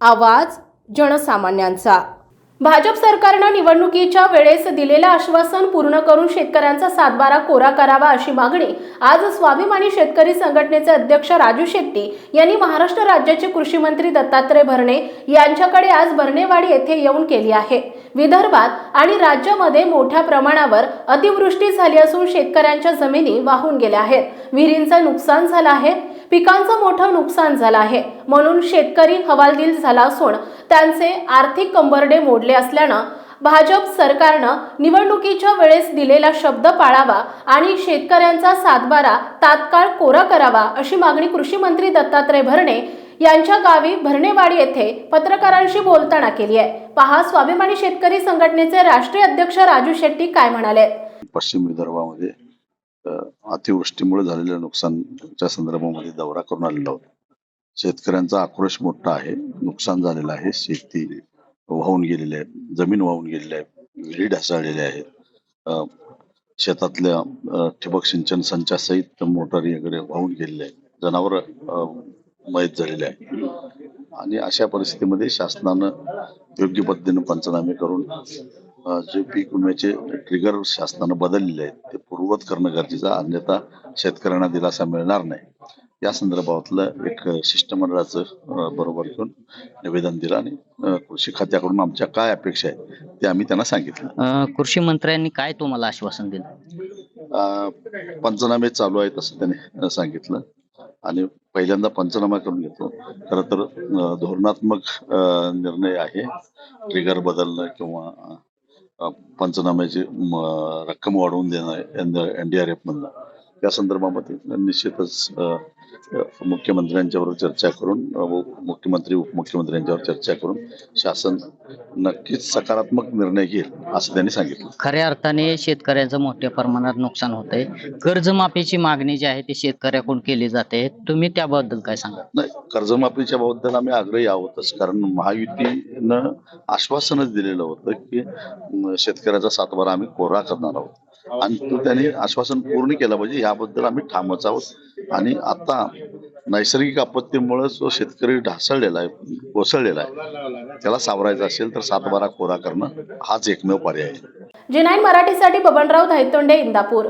आवाज जनसामान्यांचा. भाजप सरकारनं निवडणुकीच्या वेळेस दिलेलं आश्वासन पूर्ण करून शेतकऱ्यांचा सातबारा कोरा करावा अशी मागणी आज स्वाभिमानी शेतकरी संघटनेचे अध्यक्ष राजू शेट्टी यांनी महाराष्ट्र राज्याचे कृषी मंत्री दत्तात्रय भरणे यांच्याकडे आज भरणेवाडी येथे येऊन केली आहे. विदर्भात आणि राज्यामध्ये मोठ्या प्रमाणावर अतिवृष्टी झाली असून शेतकऱ्यांच्या जमिनी वाहून गेल्या आहेत. विहिरींचं नुकसान झालं आहे. पिकांचं मोठं नुकसान झालं आहे. म्हणून शेतकरी हवालदिल झाला असून त्यांचे आर्थिक कंबरडे मोडले असल्यानं भाजप सरकारनं निवडणुकीच्या वेळेस दिलेला शब्द पाळावा आणि शेतकऱ्यांचा सातबारा तात्काळ कोरा करावा अशी मागणी कृषी मंत्री दत्तात्रय भरणे यांच्या गावी भरणेवाडी येथे पत्रकारांशी बोलताना केली आहे. पहा स्वाभिमानी शेतकरी संघटनेचे राष्ट्रीय अध्यक्ष राजू शेट्टी काय म्हणाले? पश्चिम विदर्भामध्ये अतिवृष्टीमुळे झालेल्या नुकसानच्या संदर्भामध्ये दौरा करून आलेला होता शेतकऱ्यांचा आक्रोश मोठा आहे नुकसान झालेलं आहे. शेती वाहून गेलेली आहे जमीन वाहून गेलेली आहे विहिरी ढासळलेल्या आहेत शेतातल्या ठिबक सिंचन संचासहित मोटारी वगैरे वाहून गेलेले आहे जनावर मयत झालेले आहे आणि अशा परिस्थितीमध्ये शासनानं योग्य पद्धतीने पंचनामे करून जे पीक विम्याचे ट्रिगर शासनानं बदललेले आहेत ते पूर्ववत करणं गरजेचं आहे. अन्यथा शेतकऱ्यांना दिलासा मिळणार नाही. या संदर्भातलं एक शिष्टमंडळाचं बरोबर घेऊन निवेदन दिलं आणि कृषी खात्याकडून आमच्या काय अपेक्षा आहेत ते आम्ही त्यांना सांगितलं. कृषी मंत्र्यांनी काय तुम्हाला आश्वासन दिलं? पंचनामे चालू आहेत असं त्याने सांगितलं. आणि पहिल्यांदा पंचनामा करून घेतो. खरं तर धोरणात्मक निर्णय आहे. ट्रिगर बदलणं किंवा पंचनाम्याची रक्कम वाढवून देणं एनडीआरएफ मधनं. या संदर्भामध्ये निश्चितच मुख्यमंत्र्यांच्यावर चर्चा करून मुख्यमंत्री उपमुख्यमंत्र्यांच्यावर चर्चा करून शासन नक्कीच सकारात्मक निर्णय घेईल असं त्यांनी सांगितलं. खऱ्या अर्थाने शेतकऱ्याचं मोठ्या प्रमाणात नुकसान होत आहे कर्जमाफीची मागणी जी आहे ती शेतकऱ्याकडून केली जाते. तुम्ही त्याबद्दल काय सांगा? नाही कर्जमाफीच्या बद्दल आम्ही आग्रही आहोतच. कारण महायुतीनं आश्वासनच दिलेलं होतं की शेतकऱ्याचा सातबारा आम्ही कोरा करणार आहोत. आणि तो त्यांनी आश्वासन पूर्ण केलं पाहिजे याबद्दल आम्ही ठामच आहोत. आणि आता नैसर्गिक आपत्तीमुळे जो शेतकरी ढासळलेला आहे कोसळलेला आहे त्याला सावरायचा असेल तर सातबारा कोरा करणं हाच एकमेव पर्याय आहे. जे नाईन मराठीसाठी बबनराव धायतोंडे इंदापूर